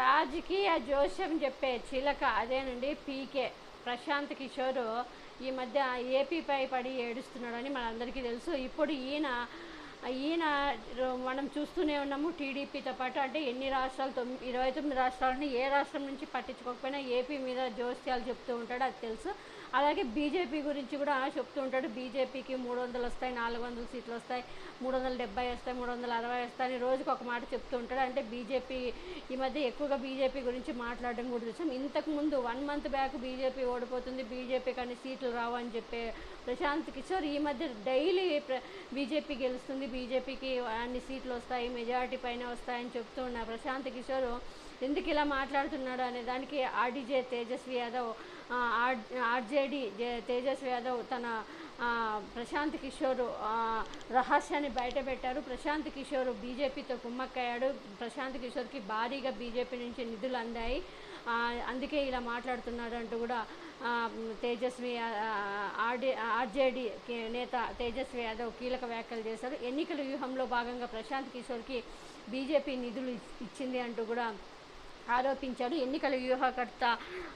రాజకీయ జోస్యం చెప్పే చిలక అదేనండి పీకే. ప్రశాంత్ కిషోర్ ఈ మధ్య ఏపీపై పడి ఏడుస్తున్నాడని మనందరికీ తెలుసు. ఇప్పుడు ఈయన ఈయన మనం చూస్తూనే ఉన్నాము టీడీపీతో పాటు. అంటే ఎన్ని రాష్ట్రాలు తొమ్మిది ఇరవై తొమ్మిది రాష్ట్రాలని ఏ రాష్ట్రం నుంచి పట్టించుకోకపోయినా ఏపీ మీద జోస్యాలు చెప్తూ ఉంటాడు అది తెలుసు. అలాగే బీజేపీ గురించి కూడా చెప్తూ ఉంటాడు. బీజేపీకి మూడు వందలు వస్తాయి నాలుగు వందల సీట్లు వస్తాయి మూడు వందల డెబ్బై వస్తాయి మూడు వందల అరవై వస్తాయి అని రోజుకు ఒక మాట చెప్తూ ఉంటాడు. అంటే బీజేపీ ఈ మధ్య ఎక్కువగా బీజేపీ గురించి మాట్లాడడం కూడా చూసాం. ఇంతకు ముందు వన్ మంత్ బ్యాక్ బీజేపీ ఓడిపోతుంది బీజేపీ కానీ సీట్లు రావు అని చెప్పే ప్రశాంత్ కిషోర్ ఈ మధ్య డైలీ బీజేపీ గెలుస్తుంది. బీజేపీకి అన్ని సీట్లు వస్తాయి మెజారిటీ పైన వస్తాయని చెప్తూ ఉన్న ప్రశాంత్ కిషోర్ ఎందుకు ఇలా మాట్లాడుతున్నాడు అనే దానికి RDJ Tejashwi Yadav R RJD Tejashwi Yadav తన ప్రశాంత్ కిషోర్ రహస్యాన్ని బయటపెట్టారు ప్రశాంత్ కిషోర్ బీజేపీతో కుమ్మక్కయ్యాడు. ప్రశాంత్ కిషోర్కి భారీగా బీజేపీ నుంచి నిధులు అందాయి. అందుకే ఇలా మాట్లాడుతున్నాడు అంటూ కూడా తేజస్వి ఆర్డి ఆర్జేడి నేత తేజస్వి యాదవ్ కీలక వ్యాఖ్యలు చేశారు. ఎన్నికల వ్యూహంలో భాగంగా ప్రశాంత్ కిషోర్కి బీజేపీ నిధులు ఇచ్చింది అంటూ కూడా ఆరోపించాడు. ఎన్నికల వ్యూహకర్త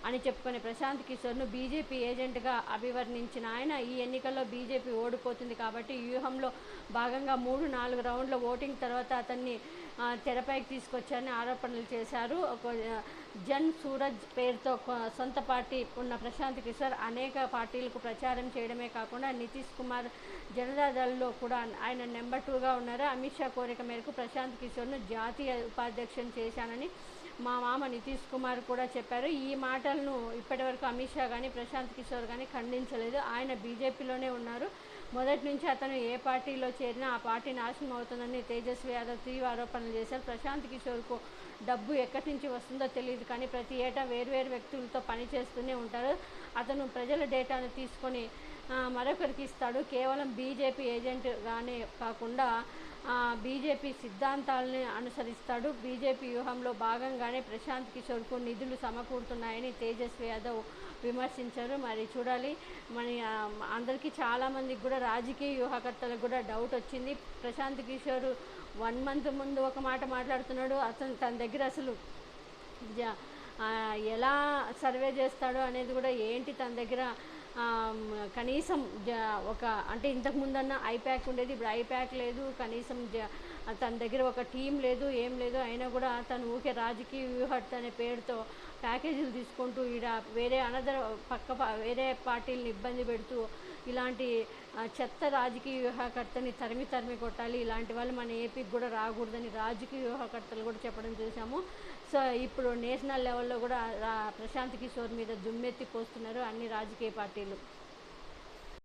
అని చెప్పుకునే ప్రశాంత్ కిషోర్ను బీజేపీ ఏజెంట్గా అభివర్ణించిన ఆయన ఈ ఎన్నికల్లో బీజేపీ ఓడిపోతుంది కాబట్టి వ్యూహంలో భాగంగా మూడు నాలుగు రౌండ్ల ఓటింగ్ తర్వాత అతన్ని తెరపైకి తీసుకొచ్చారని ఆరోపణలు చేశారు. ఒక జన్ సూరజ్ పేరుతో సొంత పార్టీ ఉన్న ప్రశాంత్ కిషోర్ అనేక పార్టీలకు ప్రచారం చేయడమే కాకుండా నితీష్ కుమార్ జనతాదళ్ళో కూడా ఆయన నెంబర్ టూగా ఉన్నారు. అమిత్ షా కోరిక మేరకు ప్రశాంత్ కిషోర్ను జాతీయ ఉపాధ్యక్షుని చేశానని మా మామ నితీష్ కుమార్ కూడా చెప్పారు ఈ మాటలను ఇప్పటివరకు అమిత్ షా కానీ ప్రశాంత్ కిషోర్ కానీ ఖండించలేదు. ఆయన బీజేపీలోనే ఉన్నారు. మొదటి నుంచి అతను ఏ పార్టీలో చేరినా ఆ పార్టీ నాశనం అవుతుందని తేజస్వి యాదవ్ తీవ్ర ఆరోపణలు చేశారు. ప్రశాంత్ కిషోర్కు డబ్బు ఎక్కడి నుంచి వస్తుందో తెలియదు కానీ ప్రతి ఏటా వేర్వేరు వ్యక్తులతో పనిచేస్తూనే ఉంటారు. అతను ప్రజల డేటాను తీసుకొని మరొకరికి ఇస్తాడు. కేవలం బీజేపీ ఏజెంట్గానే కాకుండా బీజేపీ సిద్ధాంతాలని అనుసరిస్తాడు. బీజేపీ వ్యూహంలో భాగంగానే ప్రశాంత్ కిషోర్కు నిధులు సమకూరుతున్నాయని తేజస్వి యాదవ్ విమర్శించారు. మరి చూడాలి. మన అందరికీ చాలామందికి కూడా రాజకీయ వ్యూహకర్తలకు కూడా డౌట్ వచ్చింది. ప్రశాంత్ కిషోర్ వన్ మంత్ ముందు ఒక మాట మాట్లాడుతున్నాడు. అతను తన దగ్గర అసలు జ- ఎలా సర్వే చేస్తాడో అనేది కూడా ఏంటి తన దగ్గర కనీసం జ ఒక అంటే ఇంతకు ముందన్న ఐప్యాక్ ఉండేది ఇప్పుడు ఐప్యాక్ లేదు కనీసం జ తన దగ్గర ఒక టీం లేదు ఏం లేదు అయినా కూడా తను ఊకే రాజకీయ వ్యూహర్త అనే పేరుతో ప్యాకేజీలు తీసుకుంటూ ఈడ వేరే అనదర్ పక్క వేరే పార్టీలను ఇబ్బంది పెడుతూ ఇలాంటి చెత్త రాజకీయ వ్యూహకర్తని తరిమి తరిమి కొట్టాలి. ఇలాంటి వాళ్ళు మన ఏపీకి కూడా రాకూడదని రాజకీయ వ్యూహకర్తలు కూడా చెప్పడం చూసాము సో ఇప్పుడు నేషనల్ లెవెల్లో కూడా రా- ప్రశాంత్ కిషోర్ మీద దుమ్మెత్తి పోస్తున్నారు అన్ని రాజకీయ పార్టీలు.